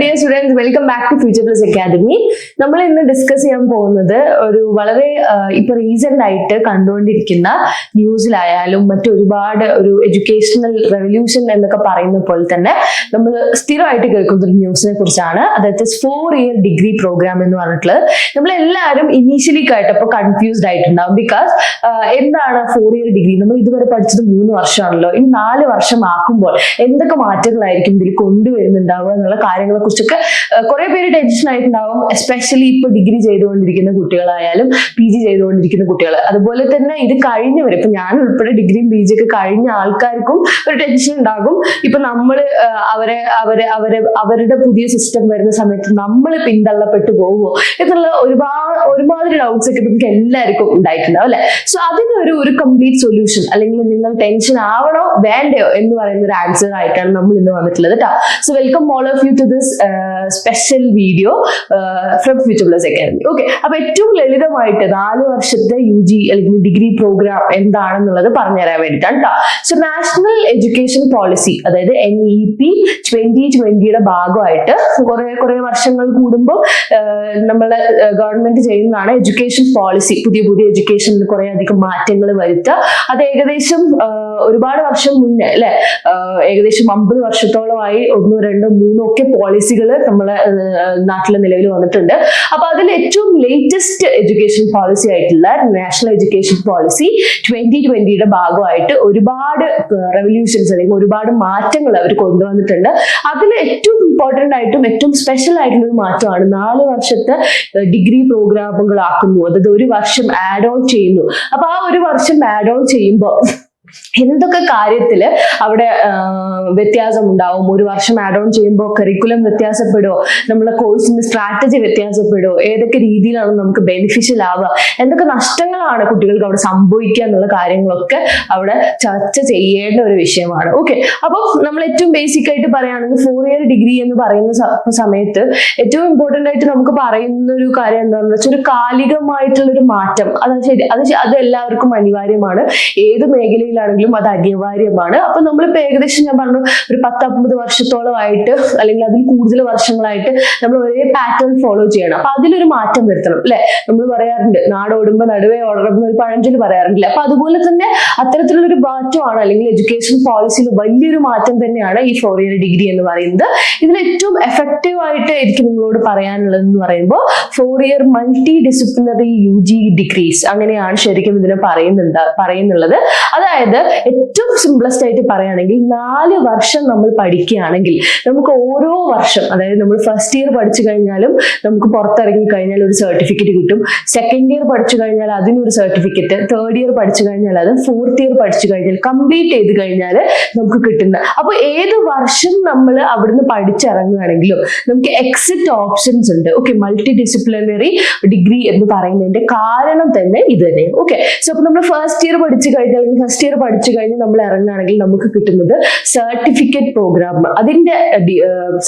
Dear students welcome back to future plus academy നമ്മൾ ഇന്ന് discuss ചെയ്യാൻ പോകുന്നത് ഒരു വളരെ ഇപ്പൊ റീസെന്റ് ആയിട്ട് കണ്ടുകൊണ്ടിരിക്കുന്ന ന്യൂസിലായാലും മറ്റൊരുപാട് ഒരു എഡ്യൂക്കേഷണൽ റെവല്യൂഷൻ എന്നൊക്കെ പറയുന്ന പോലെ തന്നെ നമ്മൾ സ്ഥിരമായിട്ട് കേൾക്കുന്ന ഒരു ന്യൂസിനെ കുറിച്ചാണ്. അതായത് ഫോർ ഇയർ ഡിഗ്രി പ്രോഗ്രാം എന്ന് പറഞ്ഞിട്ടുള്ളത്. നമ്മൾ എല്ലാവരും ഇനീഷ്യലി കേട്ടപ്പോൾ കൺഫ്യൂസ്ഡ് ആയിട്ടുണ്ടാവും ബിക്കോസ് എന്താണ് ഫോർ ഇയർ ഡിഗ്രി നമ്മൾ ഇതുവരെ പഠിച്ചത് മൂന്ന് വർഷമാണല്ലോ. ഇനി നാല് വർഷം ആക്കുമ്പോൾ എന്തൊക്കെ മാറ്റങ്ങളായിരിക്കും ഇതിൽ കൊണ്ടുവരുന്നുണ്ടാവുക എന്നുള്ള കാര്യങ്ങളെ കുറിച്ചൊക്കെ കുറെ പേര് ടെൻഷൻ ആയിട്ടുണ്ടാവും. എസ്പെഷ്യലി ഇപ്പൊ ഡിഗ്രി ചെയ്തുകൊണ്ടിരിക്കുന്ന കുട്ടികളായാലും പി ജി ചെയ്തുകൊണ്ടിരിക്കുന്ന കുട്ടികൾ അതുപോലെ തന്നെ ഇത് കഴിഞ്ഞവർ ഇപ്പൊ ഞാൻ ഉൾപ്പെടെ ഡിഗ്രിയും പി ജി ഒക്കെ കഴിഞ്ഞ ആൾക്കാർക്കും ഒരു ടെൻഷൻ ഉണ്ടാകും. ഇപ്പൊ നമ്മൾ അവരെ അവരെ അവരെ അവരുടെ പുതിയ സിസ്റ്റം വരുന്ന സമയത്ത് നമ്മൾ പിന്തള്ളപ്പെട്ടു പോവുമോ എന്നുള്ള ഒരുപാട് ഒരുമാതിരി ഡൗട്ട്സ് ഒക്കെ നമുക്ക് എല്ലാവർക്കും ഉണ്ടായിട്ടുണ്ടാവും അല്ലെ? സോ അതിനൊരു ഒരു കംപ്ലീറ്റ് സൊല്യൂഷൻ അല്ലെങ്കിൽ നിങ്ങൾ ടെൻഷൻ ആവണോ വേണ്ടയോ എന്ന് പറയുന്ന ഒരു ആൻസർ ആയിട്ടാണ് നമ്മൾ ഇന്ന് വന്നിട്ടുള്ളത് കേട്ടോ so welcome all of you to this special video from future plus academy okay അപ്പൊ ഏറ്റവും ലളിതമായിട്ട് നാല് വർഷത്തെ യു ജി അല്ലെങ്കിൽ ഡിഗ്രി പ്രോഗ്രാം എന്താണെന്നുള്ളത് പറഞ്ഞുതരാൻ വേണ്ടിയിട്ടാണ് കേട്ടോ സോ നാഷണൽ എഡ്യൂക്കേഷൻ പോളിസി അതായത് എൻ ഇ പി ട്വന്റി ട്വന്റിയുടെ ഭാഗമായിട്ട് കുറെ കുറെ വർഷങ്ങൾ കൂടുമ്പോൾ നമ്മളെ ഗവൺമെന്റ് ചെയ്യുന്നതാണ് എഡ്യൂക്കേഷൻ പോളിസി പുതിയ പുതിയ എഡ്യൂക്കേഷനിൽ കുറെ അധികം മാറ്റങ്ങൾ വരുത്തുക. അത് ഏകദേശം ഒരുപാട് വർഷം മുന്നേ അല്ലെ? ഏകദേശം അമ്പത് വർഷത്തോളമായി ഒന്നോ രണ്ടോ മൂന്നോ ഒക്കെ പോളിസികൾ നമ്മളെ നാട്ടിൽ നിലവിൽ വന്നിട്ടുണ്ട്. അപ്പൊ അതിൽ ഏറ്റവും ലേറ്റസ്റ്റ് എഡ്യൂക്കേഷൻ പോളിസി ആയിട്ടുള്ള നാഷണൽ എഡ്യൂക്കേഷൻ പോളിസി ട്വന്റി ട്വന്റിയുടെ ഭാഗമായിട്ട് ഒരുപാട് റെവല്യൂഷൻസ് അല്ലെങ്കിൽ ഒരുപാട് മാറ്റങ്ങൾ അവർ കൊണ്ടുവന്നിട്ടുണ്ട്. അതിൽ ഏറ്റവും ഇമ്പോർട്ടന്റ് ആയിട്ടും ഏറ്റവും സ്പെഷ്യൽ ആയിട്ടുള്ള ഒരു മാറ്റമാണ് നാല് വർഷത്തെ ഡിഗ്രി പ്രോഗ്രാമുകളാക്കുന്നു അതായത് ഒരു വർഷം ആഡ് ഓൺ ചെയ്യുന്നു. അപ്പൊ ആ ഒരു വർഷം ആഡ് ഓൺ ചെയ്യുമ്പോൾ എന്തൊക്കെ കാര്യത്തിൽ അവിടെ വ്യത്യാസം ഉണ്ടാവും ഒരു വർഷം ആഡ് ഓൺ ചെയ്യുമ്പോൾ കരിക്കുലം വ്യത്യാസപ്പെടുമോ നമ്മളെ കോഴ്സിന്റെ സ്ട്രാറ്റജി വ്യത്യാസപ്പെടുമോ ഏതൊക്കെ രീതിയിലാണ് നമുക്ക് ബെനിഫിഷ്യൽ ആവുക? എന്തൊക്കെ നഷ്ടങ്ങളാണ് കുട്ടികൾക്ക് അവിടെ സംഭവിക്കുക എന്നുള്ള കാര്യങ്ങളൊക്കെ അവിടെ ചർച്ച ചെയ്യേണ്ട ഒരു വിഷയമാണ്. ഓക്കെ അപ്പോൾ നമ്മൾ ഏറ്റവും ബേസിക് ആയിട്ട് പറയുകയാണെങ്കിൽ ഫോർ ഇയർ ഡിഗ്രി എന്ന് പറയുന്ന സമയത്ത് ഏറ്റവും ഇമ്പോർട്ടന്റ് ആയിട്ട് നമുക്ക് പറയുന്ന ഒരു കാര്യം എന്താണെന്ന് വെച്ചാൽ ഒരു കാലികമായിട്ടുള്ള ഒരു മാറ്റം. അത് ശരി അത് അത് എല്ലാവർക്കും അനിവാര്യമാണ്. ഏത് മേഖലയിലാണെങ്കിലും അത് അനിവാര്യമാണ്. അപ്പൊ നമ്മളിപ്പോ ഏകദേശം ഞാൻ പറഞ്ഞു ഒരു പത്തമ്പത് വർഷത്തോളമായിട്ട് അല്ലെങ്കിൽ അതിൽ കൂടുതൽ വർഷങ്ങളായിട്ട് നമ്മൾ ഒരേ പാറ്റേൺ ഫോളോ ചെയ്യണം. അപ്പൊ അതിലൊരു മാറ്റം വരുത്തണം അല്ലെ? നമ്മൾ പറയാറുണ്ട് നാടോടുമ്പോ നടുവേ ഓടണം എന്നൊരു പഴഞ്ചൊല്ലി പറയാറുണ്ടല്ലേ? അപ്പൊ അതുപോലെ തന്നെ അത്തരത്തിലുള്ള ഒരു മാറ്റമാണ് അല്ലെങ്കിൽ എഡ്യൂക്കേഷൻ പോളിസിയിൽ വലിയൊരു മാറ്റം തന്നെയാണ് ഈ ഫോർ ഇയർ ഡിഗ്രി എന്ന് പറയുന്നത്. ഇതിൽ ഏറ്റവും എഫക്റ്റീവ് ആയിട്ട് എനിക്ക് നിങ്ങളോട് പറയാനുള്ളത് എന്ന് പറയുമ്പോൾ four year multidisciplinary U G degrees അങ്ങനെയാണ് ശരിക്കും ഇതിനെ പറയുന്നുണ്ട് പറയുന്നുള്ളത്. അതായത് ഏറ്റവും സിംപ്ലസ്റ്റ് ആയിട്ട് പറയുകയാണെങ്കിൽ നാല് വർഷം നമ്മൾ പഠിക്കുകയാണെങ്കിൽ നമുക്ക് ഓരോ വർഷം അതായത് നമ്മൾ ഫസ്റ്റ് ഇയർ പഠിച്ചു കഴിഞ്ഞാലും നമുക്ക് പുറത്തിറങ്ങി കഴിഞ്ഞാൽ ഒരു സർട്ടിഫിക്കറ്റ് കിട്ടും. സെക്കൻഡ് ഇയർ പഠിച്ചു കഴിഞ്ഞാൽ അതിനൊരു സർട്ടിഫിക്കറ്റ് തേർഡ് ഇയർ പഠിച്ചു കഴിഞ്ഞാൽ അത്. ഫോർത്ത് ഇയർ പഠിച്ചു കഴിഞ്ഞാൽ കംപ്ലീറ്റ് ചെയ്ത് കഴിഞ്ഞാൽ നമുക്ക് കിട്ടുന്ന. അപ്പൊ ഏത് വർഷം നമ്മൾ അവിടുന്ന് പഠിച്ചിറങ്ങുകയാണെങ്കിലും നമുക്ക് എക്സിറ്റ് ഓപ്ഷൻസ് ഉണ്ട്. ഓക്കെ മൾട്ടി ഡിസിപ്ലിനറി ഡിഗ്രി എന്ന് പറയുന്നതിന്റെ കാരണം തന്നെ ഇത് തന്നെ. ഓക്കെ സോ അപ്പൊ നമ്മൾ ഫസ്റ്റ് ഇയർ പഠിച്ചു കഴിഞ്ഞാൽ ഫസ്റ്റ് ഇയർ പഠിച്ചു കഴിഞ്ഞ് നമ്മൾ ഇറങ്ങുകയാണെങ്കിൽ നമുക്ക് കിട്ടുന്നത് സർട്ടിഫിക്കറ്റ് പ്രോഗ്രാം അതിന്റെ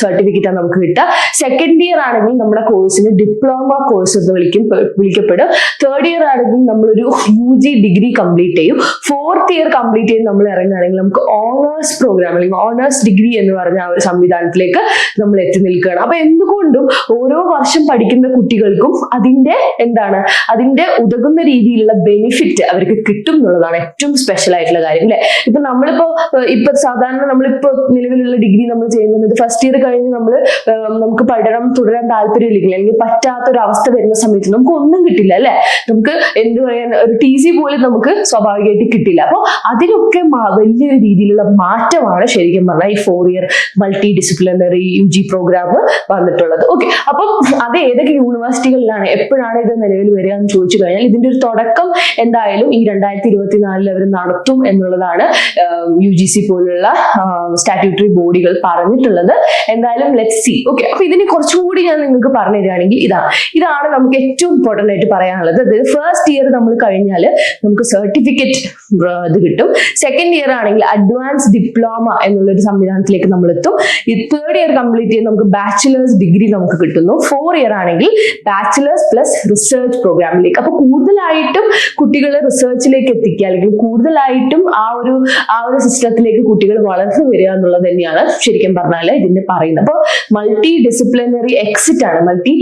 സർട്ടിഫിക്കറ്റ് ആണ് നമുക്ക് കിട്ടുക. സെക്കൻഡ് ഇയർ ആണെങ്കിൽ നമ്മുടെ കോഴ്സിന് ഡിപ്ലോമ കോഴ്സ് എന്ന് വിളിക്കും വിളിക്കപ്പെടും. തേർഡ് ഇയർ ആണെങ്കിൽ നമ്മളൊരു യു ജി ഡിഗ്രി കംപ്ലീറ്റ് ചെയ്യും. ഫോർത്ത് ഇയർ കംപ്ലീറ്റ് ചെയ്ത് നമ്മൾ ഇറങ്ങുകയാണെങ്കിൽ നമുക്ക് ഓണേഴ്സ് പ്രോഗ്രാം അല്ലെങ്കിൽ ഓണേഴ്സ് ഡിഗ്രി എന്ന് പറഞ്ഞ ആ ഒരു സംവിധാനത്തിലേക്ക് നമ്മൾ എത്തി നിൽക്കുകയാണ്. അപ്പൊ എന്തുകൊണ്ടും ഓരോ വർഷം പഠിക്കുന്ന കുട്ടികൾക്കും അതിന്റെ എന്താണ്? അതിന്റെ ഉതകുന്ന രീതിയിലുള്ള ബെനിഫിറ്റ് അവർക്ക് കിട്ടും എന്നുള്ളതാണ് ഏറ്റവും സ്പെഷ്യൽ ആയിട്ടുള്ള കാര്യം അല്ലെ? ഇപ്പൊ നമ്മളിപ്പോ ഇപ്പൊ സാധാരണ നമ്മളിപ്പോ നിലവിലുള്ള ഡിഗ്രി നമ്മൾ ചെയ്യുന്നത് ഫസ്റ്റ് ഇയർ കഴിഞ്ഞ് നമ്മൾ നമുക്ക് പഠനം തുടരാൻ താല്പര്യമില്ലെങ്കിൽ അല്ലെങ്കിൽ പറ്റാത്ത ഒരു അവസ്ഥ വരുന്ന സമയത്ത് നമുക്ക് ഒന്നും കിട്ടില്ല അല്ലെ? നമുക്ക് എന്ത് പറയാൻ ഒരു ടി സി പോലും നമുക്ക് സ്വാഭാവികമായിട്ട് കിട്ടില്ല. അപ്പൊ അതിനൊക്കെ മാ- വലിയൊരു രീതിയിലുള്ള മാറ്റമാണ് ശരിക്കും പറഞ്ഞാൽ ഈ four year multidisciplinary U G programme വന്നിട്ടുള്ളത്. ഓക്കെ അപ്പം അത് ഏതൊക്കെ യൂണിവേഴ്സിറ്റികളിലാണ് എപ്പോഴാണ് ഇത് നിലവിൽ വരിക എന്ന് ചോദിച്ചു കഴിഞ്ഞാൽ ഇതിന്റെ ഒരു തുടക്കം എന്തായാലും ഈ രണ്ടായിരത്തി ഇരുപത്തിനാലിൽ അവർ നടത്തും എന്നുള്ളതാണ് യു ജി സി പോലുള്ള സ്റ്റാറ്റ്യൂട്ടറി ബോഡികൾ പറഞ്ഞിട്ടുള്ളത്. എന്തായാലും ലെറ്റ് സി ഓക്കെ അപ്പൊ ഇതിനെ കുറച്ചുകൂടി ഞാൻ നിങ്ങൾക്ക് പറഞ്ഞു തരികയാണെങ്കിൽ ഇതാണ് ഇതാണ് നമുക്ക് ഏറ്റവും ഇമ്പോർട്ടന്റ് ആയിട്ട് പറയാനുള്ളത് അതായത് ഫസ്റ്റ് ഇയർ നമ്മൾ കഴിഞ്ഞാൽ നമുക്ക് സർട്ടിഫിക്കറ്റ് ഇത് കിട്ടും. സെക്കൻഡ് ഇയർ ആണെങ്കിൽ അഡ്വാൻസ് ഡിപ്ലോമ എന്നുള്ള ഒരു സംവിധാനത്തിലേക്ക് നമ്മൾ എത്തും ഈ തേർഡ് ഇയർ കംപ്ലീറ്റ് ചെയ്ത് നമുക്ക് ബാച്ചിലേഴ്സ് ഡിഗ്രി നമുക്ക് കിട്ടുന്നു. ഫോർ ഇയർ ആണെങ്കിൽ ബാച്ചിലേഴ്സ് പ്ലസ് റിസർച്ച് പ്രോഗ്രാമിലേക്ക് അപ്പൊ കൂടുതലായിട്ടും കുട്ടികളെ റിസർച്ചിലേക്ക് എത്തിക്കുക അല്ലെങ്കിൽ കൂടുതലായിട്ടും ആ ഒരു ആ ഒരു സിസ്റ്റത്തിലേക്ക് കുട്ടികൾ വളർന്നു വരിക എന്നുള്ളത് തന്നെയാണ് ശരിക്കും പറഞ്ഞാൽ ഇതിന്റെ പറയുന്നത്. അപ്പോൾ മൾട്ടി ഡിസിപ്ലിനറി എക്സിറ്റ് ആണ് മൾട്ടി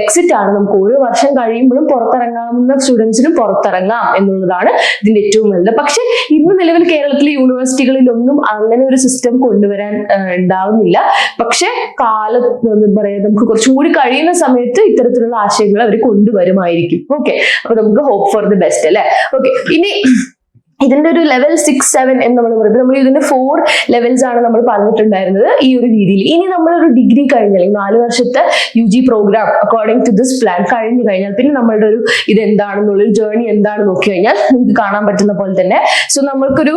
എക്സിറ്റ് ആണ്. നമുക്ക് ഓരോ വർഷം കഴിയുമ്പോഴും പുറത്തിറങ്ങാവുന്ന സ്റ്റുഡൻസിനും പുറത്തിറങ്ങാം എന്നുള്ളതാണ് ഇതിന്റെ ഏറ്റവും നല്ലത്. പക്ഷെ ഇന്ന് നിലവിൽ കേരളത്തിലെ യൂണിവേഴ്സിറ്റികളിലൊന്നും അങ്ങനെ ഒരു സിസ്റ്റം കൊണ്ടുവരാൻ ഉണ്ടാവുന്നില്ല. പക്ഷെ കാലം എന്താ പറയാ നമുക്ക് കുറച്ചും കൂടി കഴിയുന്ന സമയത്ത് ഇത്തരത്തിലുള്ള ആശയങ്ങൾ അവർ കൊണ്ടുവരുമായിരിക്കും. ഓക്കെ അപ്പൊ നമുക്ക് ഹോപ്പ് ഫോർ ദി ബെസ്റ്റ് അല്ലെ? ഓക്കെ ഇനി ഇതിന്റെ ഒരു ലെവൽ സിക്സ് സെവൻ എന്ന് നമ്മൾ പറയുന്നത് നമ്മൾ ഇതിന്റെ ഫോർ ലെവൽസ് ആണ് നമ്മൾ പറഞ്ഞിട്ടുണ്ടായിരുന്നത് ഈ ഒരു രീതിയിൽ. ഇനി നമ്മൾ ഒരു ഡിഗ്രി കഴിഞ്ഞാൽ നാല് വർഷത്തെ U G program according to this plan കഴിഞ്ഞു കഴിഞ്ഞാൽ പിന്നെ നമ്മളുടെ ഒരു ഇത് എന്താണെന്നുള്ളൊരു ജേർണി എന്താണ് നോക്കി കഴിഞ്ഞാൽ നിങ്ങൾക്ക് കാണാൻ പറ്റുന്ന പോലെ തന്നെ. സോ നമ്മൾക്കൊരു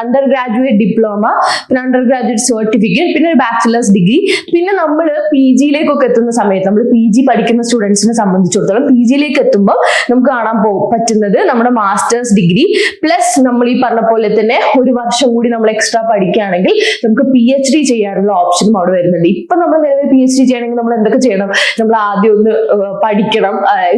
അണ്ടർ ഗ്രാജുവേറ്റ് ഡിപ്ലോമ പിന്നെ അണ്ടർ ഗ്രാജുവേറ്റ് സർട്ടിഫിക്കറ്റ് പിന്നെ ഒരു ബാച്ചിലേഴ്സ് ഡിഗ്രി പിന്നെ നമ്മൾ പി ജിയിലേക്കൊക്കെ എത്തുന്ന സമയത്ത് നമ്മൾ പി ജി പഠിക്കുന്ന സ്റ്റുഡൻസിനെ സംബന്ധിച്ചിടത്തോളം പി ജിയിലേക്ക് എത്തുമ്പോൾ നമുക്ക് കാണാൻ പറ്റുന്നത് നമ്മുടെ മാസ്റ്റേഴ്സ് ഡിഗ്രി പ്ലസ് നമ്മൾ ഈ പറഞ്ഞ പോലെ തന്നെ ഒരു വർഷം കൂടി നമ്മൾ എക്സ്ട്രാ പഠിക്കുകയാണെങ്കിൽ നമുക്ക് പി എച്ച് ഡി ചെയ്യാനുള്ള ഓപ്ഷനും അവിടെ വരുന്നുണ്ട്. ഇപ്പൊ നമ്മൾ നിലവിൽ പി എച്ച് ഡി ചെയ്യണമെങ്കിൽ നമ്മൾ എന്തൊക്കെ ചെയ്യണം? നമ്മൾ ആദ്യം ഒന്ന് പഠിക്കണം.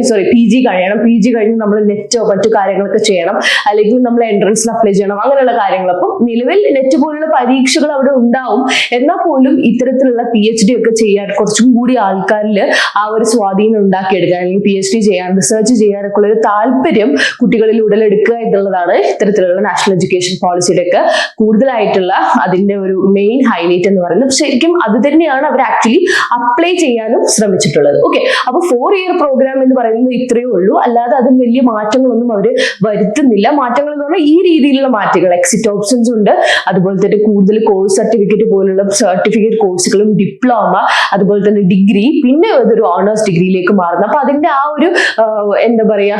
സോറി പി ജി കഴിയണം. പി ജി കഴിഞ്ഞ് നമ്മൾ നെറ്റോ മറ്റു കാര്യങ്ങളൊക്കെ ചെയ്യണം. അല്ലെങ്കിൽ നമ്മൾ എൻട്രൻസിന് അപ്ലൈ ചെയ്യണം. അങ്ങനെയുള്ള കാര്യങ്ങൾ. അപ്പം നിലവിൽ നെറ്റ് പോലുള്ള പരീക്ഷകൾ അവിടെ ഉണ്ടാവും. എന്നാൽ പോലും ഇത്തരത്തിലുള്ള പി എച്ച് ഡി ഒക്കെ ചെയ്യാൻ കുറച്ചും കൂടി ആൾക്കാരിൽ ആ ഒരു സ്വാധീനം ഉണ്ടാക്കിയെടുക്കാൻ അല്ലെങ്കിൽ പി എച്ച് ഡി ചെയ്യാൻ റിസർച്ച് ചെയ്യാനൊക്കെ ഉള്ള ഒരു താല്പര്യം കുട്ടികളിൽ ഉടലെടുക്കുക എന്നുള്ളതാണ് ഇത്തരത്തിലുള്ള നാഷണൽ എഡ്യൂക്കേഷൻ പോളിസിയുടെ ഒക്കെ കൂടുതലായിട്ടുള്ള അതിന്റെ ഒരു മെയിൻ ഹൈലൈറ്റ് എന്ന് പറയുന്നത്. ശരിക്കും അത് തന്നെയാണ് അവർ ആക്ച്വലി അപ്ലൈ ചെയ്യാനും ശ്രമിച്ചിട്ടുള്ളത്. ഓക്കെ അപ്പൊ ഫോർ ഇയർ പ്രോഗ്രാം എന്ന് പറയുന്നത് ഇത്രയേ ഉള്ളൂ. അല്ലാതെ അതിൽ വലിയ മാറ്റങ്ങളൊന്നും അവർ വരുത്തുന്നില്ല. മാറ്റങ്ങൾ എന്ന് പറഞ്ഞാൽ ഈ രീതിയിലുള്ള മാറ്റങ്ങൾ എക്സിറ്റ് ഓപ്ഷൻസ് ഉണ്ട്. അതുപോലെ തന്നെ കൂടുതൽ കോഴ്സ് സർട്ടിഫിക്കറ്റ് പോലുള്ള സർട്ടിഫിക്കറ്റ് കോഴ്സുകളും ഡിപ്ലോമ അതുപോലെ തന്നെ ഡിഗ്രി പിന്നെ അതൊരു ഓണേഴ്സ് ഡിഗ്രിയിലേക്ക് മാറുന്നു. അപ്പൊ അതിന്റെ ആ ഒരു എന്താ പറയാ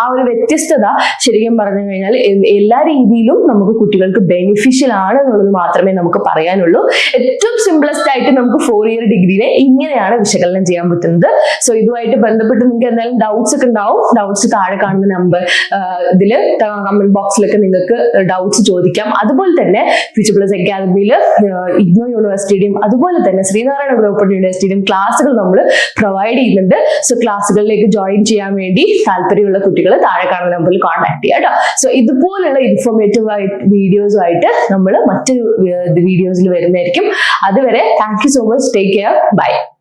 ആ ഒരു വ്യത്യസ്തത ശരിക്കും പറഞ്ഞു കഴിഞ്ഞാൽ എല്ലാ രീതിയിലും നമുക്ക് കുട്ടികൾക്ക് ബെനിഫിഷ്യൽ ആണ് എന്നുള്ളത് മാത്രമേ നമുക്ക് പറയാനുള്ളൂ. ഏറ്റവും സിംപ്ലസ്റ്റ് ആയിട്ട് നമുക്ക് ഫോർ ഇയർ ഡിഗ്രിയെ ഇങ്ങനെയാണ് വിശകലനം ചെയ്യാൻ പറ്റുന്നത്. സോ ഇതുമായിട്ട് ബന്ധപ്പെട്ട് നിങ്ങൾക്ക് എന്തായാലും ഡൗട്ട്സ് ഒക്കെ ഉണ്ടാവും. ഡൗട്ട്സ് താഴെ കാണുന്ന നമ്പർ ഇതിൽ കമന്റ് ബോക്സിലൊക്കെ നിങ്ങൾക്ക് ഡൗട്ട്സ് ചോദിക്കാം. അതുപോലെ തന്നെ ഫ്യൂച്ചർ പ്ലസ് അക്കാദമിയിൽ ഇഗ്നോ യൂണിവേഴ്സിറ്റിയുടെയും അതുപോലെ തന്നെ ശ്രീനാരായണ ഗ്രൂപ്പ് യൂണിവേഴ്സിറ്റിയുടെയും ക്ലാസ്സുകൾ നമ്മൾ പ്രൊവൈഡ് ചെയ്യുന്നുണ്ട്. സോ ക്ലാസ്സുകളിലേക്ക് ജോയിൻ ചെയ്യാൻ വേണ്ടി താല്പര്യമുള്ള കുട്ടികൾ താഴെ കാണുന്ന നമ്പറിൽ കോൺടാക്ട് ചെയ്യാം കേട്ടോ സോ ഇതുപോലുള്ള ഇൻഫോർമേറ്റീവ് ആയിട്ട് വീഡിയോസുമായിട്ട് നമ്മൾ മറ്റൊരു വീഡിയോസിൽ വരുന്നതായിരിക്കും. അതുവരെ thank you so much take care bye